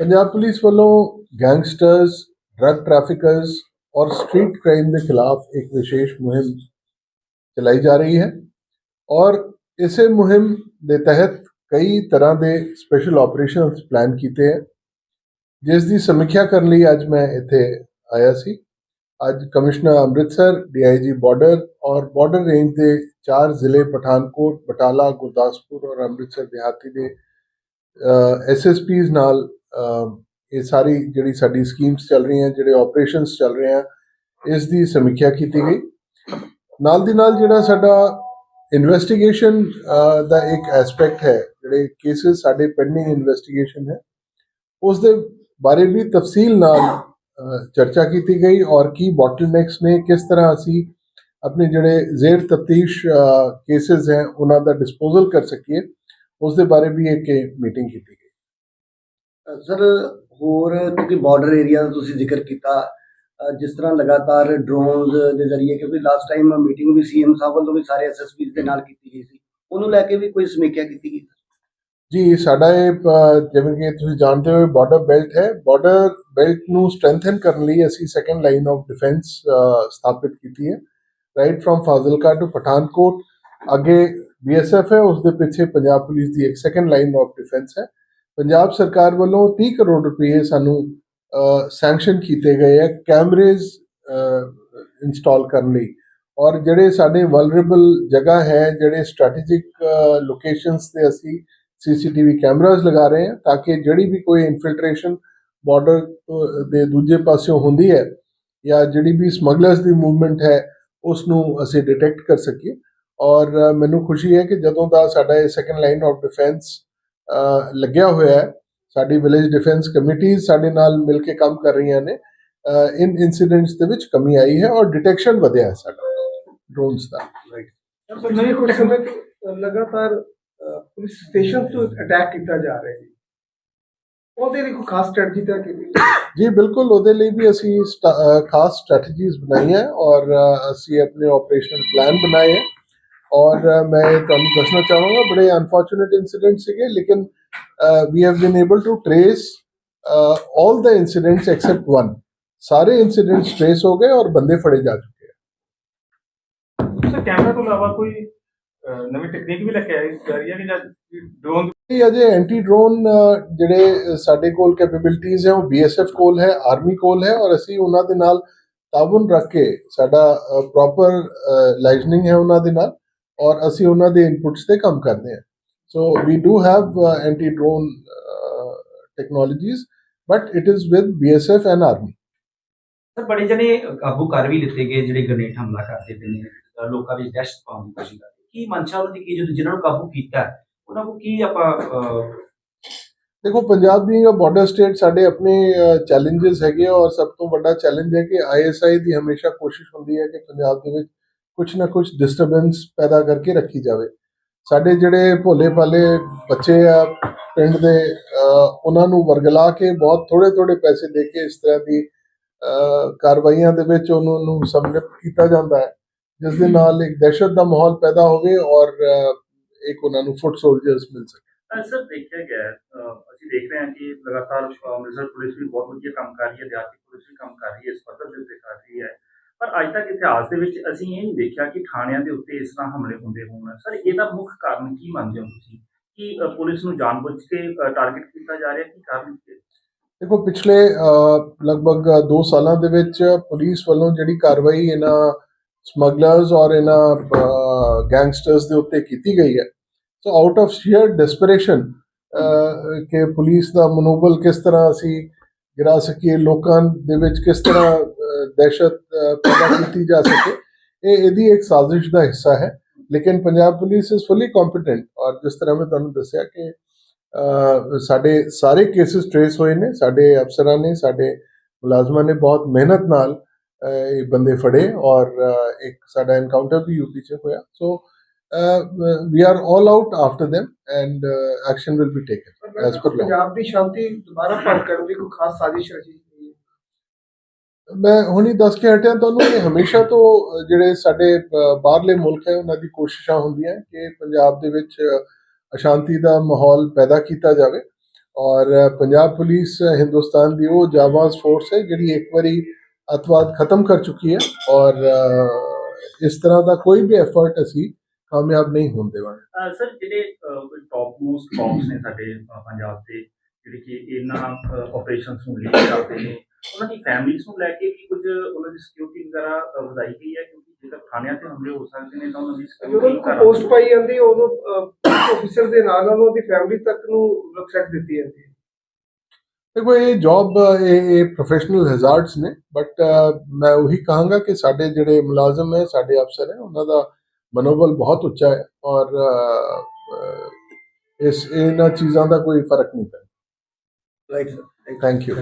Punjab police ਵੱਲੋਂ gangsters drug traffickers ਔਰ street crime ਦੇ ਖਿਲਾਫ ਇੱਕ ਵਿਸ਼ੇਸ਼ ਮੁਹਿੰਮ ਚਲਾਈ ਜਾ ਰਹੀ ਹੈ ਔਰ ਇਸੇ ਮੁਹਿੰਮ ਦੇ ਤਹਿਤ ਕਈ ਤਰ੍ਹਾਂ ਦੇ ਸਪੈਸ਼ਲ ਆਪਰੇਸ਼ਨਸ ਪਲਾਨ ਕੀਤੇ ਹੈ ਜਿਸ ਦੀ ਸਮੀਖਿਆ ਕਰਨ ਲਈ ਅੱਜ ਮੈਂ ਇੱਥੇ ਆਇਆ ਸੀ ਅੱਜ ਕਮਿਸ਼ਨਰ ਅੰਮ੍ਰਿਤਸਰ ਡੀਆਈਜੀ ਬਾਰਡਰ ਔਰ ਬਾਰਡਰ ਰੇਂਜ ਦੇ ਚਾਰ ਜ਼ਿਲ੍ਹੇ ਪਠਾਨਕੋਟ ਬਟਾਲਾ ਗੁਰਦਾਸਪੁਰ ਔਰ ਅੰਮ੍ਰਿਤਸਰ ਦਿਹਾਤੀ ਦੇ ਐਸਐਸਪੀਜ਼ ਨਾਲ ਅਹ, ਇਹ ਸਾਰੀ ਜਿਹੜੀ ਸਾਡੀ ਸਕੀਮਸ ਚੱਲ ਰਹੀਆਂ, ਜਿਹੜੇ ਆਪਰੇਸ਼ਨਸ ਚੱਲ ਰਹੇ ਆ, ਇਸ ਦੀ ਸਮੀਖਿਆ ਕੀਤੀ ਗਈ। ਨਾਲ ਦੀ ਨਾਲ ਜਿਹੜਾ ਸਾਡਾ ਇਨਵੈਸਟੀਗੇਸ਼ਨ ਦਾ ਇੱਕ ਐਸਪੈਕਟ ਹੈ, ਜਿਹੜੇ ਕੇਸਸ ਸਾਡੇ ਪੈਂਡਿੰਗ ਇਨਵੈਸਟੀਗੇਸ਼ਨ ਹੈ ਉਸ ਦੇ ਬਾਰੇ ਵੀ ਤਫਸੀਲ ਨਾਲ ਚਰਚਾ ਕੀਤੀ ਗਈ ਔਰ ਕੀ ਬੋਟਲਨੈਕਸ ਨੇ, ਕਿਸ ਤਰ੍ਹਾਂ ਅਸੀਂ ਆਪਣੇ ਜਿਹੜੇ ਜ਼ੇਰ ਤਫਤੀਸ਼ ਕੇਸਸ ਹੈ, ਉਹਨਾਂ ਦਾ ਡਿਸਪੋਜ਼ਲ ਕਰ ਸਕੀਏ ਉਸ ਦੇ ਬਾਰੇ ਵੀ ਇੱਕ ਮੀਟਿੰਗ ਕੀਤੀ ਗਈ। ਸਰ ਹੋਰ ਕਿਉਂਕਿ ਬਾਰਡਰ ਏਰੀਆ ਦਾ ਤੁਸੀਂ ਜ਼ਿਕਰ ਕੀਤਾ ਅ, ਜਿਸ ਤਰ੍ਹਾਂ ਲਗਾਤਾਰ ਡਰੋਨਸ ਦੇ ਜ਼ਰੀਏ ਕਿਉਂਕਿ ਲਾਸਟ ਟਾਈਮ ਮੀਟਿੰਗ ਵੀ ਸੀਐਮ ਸਾਹਿਬ ਵੱਲੋਂ ਵੀ ਸਾਰੇ ਐਸਐਸਪੀਸ ਦੇ ਨਾਲ ਕੀਤੀ ਗਈ ਸੀ। ਉਹਨੂੰ ਲੈ ਕੇ ਵੀ ਕੋਈ ਸਮੀਖਿਆ ਕੀਤੀ ਗਈ? ਜੀ ਸਾਡਾ ਇਹ ਅ, ਜਿਵੇਂ ਕਿ ਤੁਸੀਂ ਜਾਣਦੇ ਹੋ ਬਾਰਡਰ ਬੈਲਟ ਹੈ। ਬਾਰਡਰ ਬੈਲਟ ਨੂੰ ਸਟਰੈਂਥਨ ਕਰਨ ਲਈ ਅਸੀਂ ਸੈਕੰਡ ਲਾਈਨ ਆਫ ਡਿਫੈਂਸ ਸਥਾਪਿਤ ਕੀਤੀ ਹੈ। Right from Fazilka to Pathankot ਅੱਗੇ ਬੀਐਸਐਫ ਹੈ ਉਸ ਦੇ ਪਿੱਛੇ ਪੰਜਾਬ ਪੁਲਿਸ ਦੀ ਇੱਕ ਸੈਕੰਡ ਲਾਈਨ ਆਫ ਡਿਫੈਂਸ ਹੈ। ਪੰਜਾਬ ਸਰਕਾਰ ਵੱਲੋਂ 30 ਕਰੋੜ ਰੁਪਏ ਸਾਨੂੰ ਸੈਂਕਸ਼ਨ ਕੀਤੇ ਗਏ ਹੈ ਕੈਮਰੇਜ਼ ਇੰਸਟਾਲ ਕਰਨ ਲਈ। ਔਰ ਜਿਹੜੇ ਸਾਡੇ ਵਲਨਰੇਬਲ ਜਗ੍ਹਾ ਹੈ, ਜਿਹੜੇ ਸਟ੍ਰੈਟੇਜਿਕ ਲੋਕੇਸ਼ਨਸ ਤੇ ਅਸੀਂ ਸੀਸੀਟੀਵੀ ਕੈਮਰਾਜ਼ ਲਗਾ ਰਹੇ ਹਾਂ ਤਾਂ ਕਿ ਜਿਹੜੀ ਵੀ ਕੋਈ ਇਨਫਿਲਟ੍ਰੇਸ਼ਨ ਬਾਰਡਰ ਦੇ ਦੂਜੇ ਪਾਸਿਓਂ ਹੁੰਦੀ ਹੈ ਜਾਂ ਜਿਹੜੀ ਵੀ ਸਮਗਲਰਸ ਦੀ ਮੂਵਮੈਂਟ ਹੈ ਉਸ ਨੂੰ ਅਸੀਂ ਡਿਟੈਕਟ ਕਰ ਸਕੀਏ। ਔਰ ਮੈਨੂੰ ਖੁਸ਼ੀ ਹੈ ਕਿ ਜਦੋਂ ਦਾ ਸਾਡਾ ਇਹ ਸੈਕੰਡ ਲਾਈਨ ਆਫ ਡਿਫੈਂਸ ਲੱਗਿਆ ਹੋਇਆ ਹੈ। ਸਾਡੀ ਵਿਲੇਜ ਡਿਫੈਂਸ ਕਮੇਟੀਆਂ ਸਾਡੇ ਨਾਲ ਮਿਲ ਕੇ ਕੰਮ ਕਰ ਰਹੀਆਂ ਨੇ। ਇਨ ਇਨਸੀਡੈਂਟਸ ਦੇ ਵਿੱਚ ਕਮੀ ਆਈ ਹੈ ਔਰ ਡਿਟੈਕਸ਼ਨ ਵਧਿਆ ਹੈ ਸਾਡਾ ਡਰੋਨਸ ਦਾ। ਪਿਛਲੇ ਕੁਝ ਸਮੇਂ ਤੋਂ ਲਗਾਤਾਰ ਪੁਲਿਸ ਸਟੇਸ਼ਨ ਤੋਂ ਅਟੈਕ ਕੀਤਾ ਜਾ ਰਿਹਾ ਹੈ ਉਹਦੇ ਲਈ ਕੋਈ ਖਾਸ ਸਟ੍ਰੈਟਜੀ ਤਾਂ ਕੀਤੀ ਜੀ ਬਿਲਕੁਲ ਉਹਦੇ ਲਈ ਵੀ ਅਸੀਂ ਖਾਸ ਸਟ੍ਰੈਟਜੀਜ਼ ਬਣਾਈਆਂ ਔਰ ਅਸੀਂ ਆਪਣੇ ਆਪਰੇਸ਼ਨਲ ਪਲਾਨ ਬਣਾਏ ਹੈ। ਔਰ ਅ, ਮੈਂ ਤੁਹਾਨੂੰ ਦੱਸਣਾ ਚਾਹਾਂਗਾ ਬੜੇ ਅਨਫੋਰਚੂਨੇਟ ਇਨਸੀਡੈਂਟ ਸੀਗੇ ਲੇਕਿਨ we have been able to trace all the incidents except one ਸਾਰੇ ਇਨਸੀਡੈਂਟਸ ਟ੍ਰੇਸ ਹੋ ਗਏ ਔਰ ਬੰਦੇ ਫੜੇ ਜਾ ਚੁੱਕੇ ਹੈ ਸਰ ਕੈਮਰਾ ਤੋਂ ਇਲਾਵਾ ਕੋਈ ਅਹ, ਨਵੀਂ ਟੈਕਨੀਕ ਵੀ ਲੈ ਕੇ ਆਈ ਜਾ ਰਹੀ ਹੈ ਕਿ ਜਾਂ ਡਰੋਨ ਇਹ ਅਜੇ ਐਂਟੀ ਡਰੋਨ ਜਿਹੜੇ ਅ, ਸਾਡੇ ਕੋਲ ਕੈਪੇਬਿਲਿਟੀਆਂ ਹੈ ਉਹ ਬੀਐਸਐਫ ਕੋਲ ਹੈ ਆਰਮੀ ਕੋਲ ਹੈ ਔਰ ਅਸੀਂ ਉਹਨਾਂ ਦੇ ਨਾਲ ਤਾਬਨ ਰੱਖ ਕੇ ਸਾਡਾ ਪ੍ਰੋਪਰ ਲਾਈਜ਼ਨਿੰਗ ਹੈ ਉਹਨਾਂ ਦੇ ਨਾਲ ਔਰ ਅਸੀਂ ਉਹਨਾਂ ਦੇ ਇਨਪੁਟਸ ਤੇ ਕੰਮ ਕਰਦੇ ਹਾਂ। So we do have anti drone technologies but it is with BSF and army sir ਬੜੇ ਜਣੇ ਕਾਬੂ ਕਰ ਵੀ ਲਿੱਤੇ ਗਏ ਜਿਹੜੇ ਗ੍ਰਨੇਡ ਹਮਲਾ ਕਰਦੇ ਪਏ ਨੇ ਲੋਕਾਂ ਵਿੱਚ ਦਹਿਸ਼ਤ ਪਾਉਣ ਦੀ ਕੋਸ਼ਿਸ਼ ਕਰਦੇ ਕੀ ਮਨਸ਼ਾ ਉਹਨਾਂ ਦੀ ਕੀ ਜਦੋਂ ਜਿਨ੍ਹਾਂ ਨੂੰ ਕਾਬੂ ਕੀਤਾ ਉਹਨਾਂ ਨੂੰ ਕੀ ਆਪਾਂ ਦੇਖੋ Punjab being a border state ਸਾਡੇ ਆਪਣੇ ਚੈਲੰਜਸ ਹੈਗੇ ਔਰ ਸਭ ਤੋਂ ਵੱਡਾ ਚੈਲੰਜ ਹੈ ਕਿ ਆਈਐਸਆਈ ਦੀ ਹਮੇਸ਼ਾ ਕੋਸ਼ਿਸ਼ ਹੁੰਦੀ ਹੈ ਕਿ ਪੰਜਾਬ ਦੇ ਵਿੱਚ ਕੁਝ ਨਾ ਕੁਝ ਡਿਸਟਰਬੈਂਸ ਪੈਦਾ ਕਰਕੇ ਰੱਖੀ ਜਾਵੇ। ਸਾਡੇ ਜਿਹੜੇ ਭੋਲੇ ਭਾਲੇ ਬੱਚੇ ਆ ਪਿੰਡ ਦੇ ਉਹਨਾਂ ਨੂੰ ਵਰਗਲਾ ਕੇ ਬਹੁਤ ਥੋੜੇ ਥੋੜੇ ਪੈਸੇ ਦੇ ਕੇ ਇਸ ਤਰ੍ਹਾਂ ਦੀ ਕਾਰਵਾਈਆਂ ਦੇ ਵਿੱਚ ਉਹਨਾਂ ਨੂੰ ਸਮਰਪਿਤ ਕੀਤਾ ਜਾਂਦਾ ਹੈ। ਜਿਸ ਦੇ ਨਾਲ ਇੱਕ ਦਹਿਸ਼ਤ ਦਾ ਮਾਹੌਲ ਪੈਦਾ ਹੋਵੇ ਔਰ ਇੱਕ ਉਹਨਾਂ ਨੂੰ ਫੁੱਟ ਸੋਲਜਰਸ ਮਿਲ ਸਕੇ। ਸਰ, ਦੇਖਿਆ ਗਿਆ ਅਸੀਂ ਦੇਖ ਰਹੇ ਹਾਂ ਕਿ ਲਗਾਤਾਰ ਅੰਮ੍ਰਿਤਸਰ ਪੁਲਿਸ ਵੀ ਬਹੁਤ ਵਧੀਆ ਕੰਮ ਕਰ ਰਹੀ ਹੈ ਦਿਹਾਤੀ ਪੁਲਿਸ ਵੀ ਕੰਮ ਕਰ ਰਹੀ ਹੈ, ਇਸ ਪੱਧਰ ਦੇ ਕਰ ਰਹੀ ਹੈ। ਪਰ ਅੱਜ ਤੱਕ ਇਤਿਹਾਸ ਦੇ ਵਿੱਚ ਅਸੀਂ ਇਹ ਨਹੀਂ ਦੇਖਿਆ ਕਿ ਥਾਣਿਆਂ ਦੇ ਉੱਤੇ ਇਸ ਤਰ੍ਹਾਂ ਹਮਲੇ ਹੁੰਦੇ ਹੋਣ। ਸਰ ਇਹਦਾ ਮੁੱਖ ਕਾਰਨ ਕੀ ਮੰਨਦੇ ਹੋ ਤੁਸੀਂ? ਕਿ ਪੁਲਿਸ ਨੂੰ ਜਾਣਬੁੱਝ ਕੇ ਟਾਰਗੇਟ ਕੀਤਾ ਜਾ ਰਿਹਾ? ਕੀ ਕਾਰਨ ਦੇਖੋ, ਪਿਛਲੇ ਲਗਭਗ 2 ਸਾਲਾਂ ਦੇ ਵਿੱਚ ਪੁਲਿਸ ਵੱਲੋਂ ਜਿਹੜੀ ਕਾਰਵਾਈ ਇਹਨਾਂ ਸਮਗਲਰਸ ਔਰ ਇਹਨਾਂ ਗੈਂਗਸਟਰਸ ਦੇ ਉੱਤੇ ਕੀਤੀ ਗਈ ਹੈ। So out of sheer desperation ਕਿ ਪੁਲਿਸ ਦਾ ਮਨੋਬਲ ਕਿਸ ਤਰ੍ਹਾਂ ਅਸੀਂ ਗਿਰਾ ਸਕੀਏ, ਲੋਕਾਂ ਦੇ ਵਿੱਚ ਕਿਸ ਤਰ੍ਹਾਂ ਅ, ਦਹਿਸ਼ਤ ਅ, ਪੈਦਾ ਕੀਤੀ ਜਾ ਸਕੇ ਇਹ ਇਹਦੀ ਇੱਕ ਸਾਜ਼ਿਸ਼ ਦਾ ਹਿੱਸਾ ਹੈ ਲੇਕਿਨ Punjab police is fully competent ਔਰ ਜਿਸ ਤਰ੍ਹਾਂ ਮੈਂ ਤੁਹਾਨੂੰ ਦੱਸਿਆ ਕਿ ਅ, ਸਾਡੇ ਸਾਰੇ ਕੇसेस ਟ੍ਰੇਸ ਹੋਏ ਨੇ ਸਾਡੇ ਅਫਸਰਾਂ ਨੇ ਸਾਡੇ ਮੁਲਾਜ਼ਮਾਂ ਨੇ ਬਹੁਤ ਮਿਹਨਤ ਨਾਲ ਅ, ਇਹ ਬੰਦੇ ਫੜੇ ਔਰ ਅ, ਇੱਕ ਸਾਡਾ ਐਨਕਾਊਂਟਰ ਵੀ ਯੂਪੀ ਚ ਹੋਇਆ so we are all out after them and action will be taken as per law Punjab ਦੀ ਸ਼ਾਂਤੀ ਦੁਬਾਰਾ ਭੰਗ ਕਰਨ ਦੀ ਕੋਈ ਖਾਸ ਸਾਜ਼ਿਸ਼ ਰਚੀ ਗਈ ਹੈ ਮੈਂ ਹੁਣੀ ਦੱਸ ਕੇ ਹਟਿਆ, ਤੁਹਾਨੂੰ ਕਿ ਹਮੇਸ਼ਾ ਤੋਂ ਜਿਹੜੇ ਸਾਡੇ ਬਾਹਰਲੇ ਮੁਲਕ ਹੈ, ਉਹਨਾਂ ਦੀ ਕੋਸ਼ਿਸ਼ਾਂ ਹੁੰਦੀਆਂ ਕਿ ਪੰਜਾਬ ਦੇ ਵਿੱਚ ਅਸ਼ਾਂਤੀ ਦਾ ਮਾਹੌਲ ਪੈਦਾ ਕੀਤਾ ਜਾਵੇ ਔਰ ਪੰਜਾਬ ਪੁਲਿਸ ਹਿੰਦੁਸਤਾਨ ਦੀ ਉਹ ਜਾਬਾਜ਼ ਫੋਰਸ ਹੈ, ਜਿਹੜੀ ਇੱਕ ਵਾਰੀ ਅਤਵਾਦ ਖਤਮ ਕਰ ਚੁੱਕੀ ਹੈ ਔਰ ਇਸ ਤਰ੍ਹਾਂ ਦਾ ਕੋਈ ਵੀ ਐਫਰਟ ਅਸੀਂ ਕਾਮਯਾਬ ਨਹੀਂ ਹੋਣ ਦੇਵਾਂਗੇ। ਸਰ, ਜਿਹੜੇ ਟੌਪ ਮੋਸਟ ਕੌਪਸ ਨੇ ਸਾਡੇ ਪੰਜਾਬ ਦੇ, ਜਿਹੜੇ ਕਿ ਇਹਨਾਂ ਆਪਰੇਸ਼ਨਸ ਨੂੰ ਲੀਡ ਕਰਦੇ ਨੇ ਉਹਨਾਂ ਦੀ ਫੈਮਿਲੀਜ਼ ਨੂੰ ਲੈ ਕੇ ਵੀ ਕੁਝ ਉਹਨਾਂ ਦੀ ਸਿਕਿਉਰਿਟੀ ਵਗੈਰਾ ਅਹ, ਵਧਾਈ ਗਈ ਹੈ? ਕਿਉਂਕਿ ਜੇਕਰ ਥਾਣਿਆਂ ਤੇ ਹਮਲੇ ਹੋ ਸਕਦੇ ਨੇ ਤਾਂ ਉਹਨਾਂ ਦੀ ਜਦੋਂ ਸਿਕਿਉਰਿਟੀ ਕੋਈ ਪੋਸਟ ਪਾਈ ਜਾਂਦੀ ਹੈ, ਉਦੋਂ ਆਫੀਸਰ ਦੇ ਨਾਲ ਨਾਲ ਉਹਦੀ ਫੈਮਿਲੀ ਤੱਕ ਨੂੰ ਰਿਸਪੈਕਟ ਦਿੱਤੀ ਜਾਂਦੀ ਹੈ। ਦੇਖੋ ਇਹ ਜੌਬ ਇਹ ਇਹ ਪ੍ਰੋਫੈਸ਼ਨਲ ਹੈਜ਼ਾਰਡਸ ਨੇ ਬਟ ਮੈਂ ਉਹੀ ਕਹਾਂਗਾ ਕਿ ਸਾਡੇ ਜਿਹੜੇ ਮੁਲਾਜ਼ਮ ਹੈ ਸਾਡੇ ਅਫਸਰ ਹੈ ਉਹਨਾਂ ਦਾ ਮਨੋਬਲ ਬਹੁਤ ਉੱਚਾ ਹੈ ਔਰ ਅ, ਅ, ਇਸ ਇਹਨਾਂ ਚੀਜ਼ਾਂ ਦਾ ਕੋਈ ਫ਼ਰਕ ਨਹੀਂ ਪੈਂਦਾ। Right sir thank you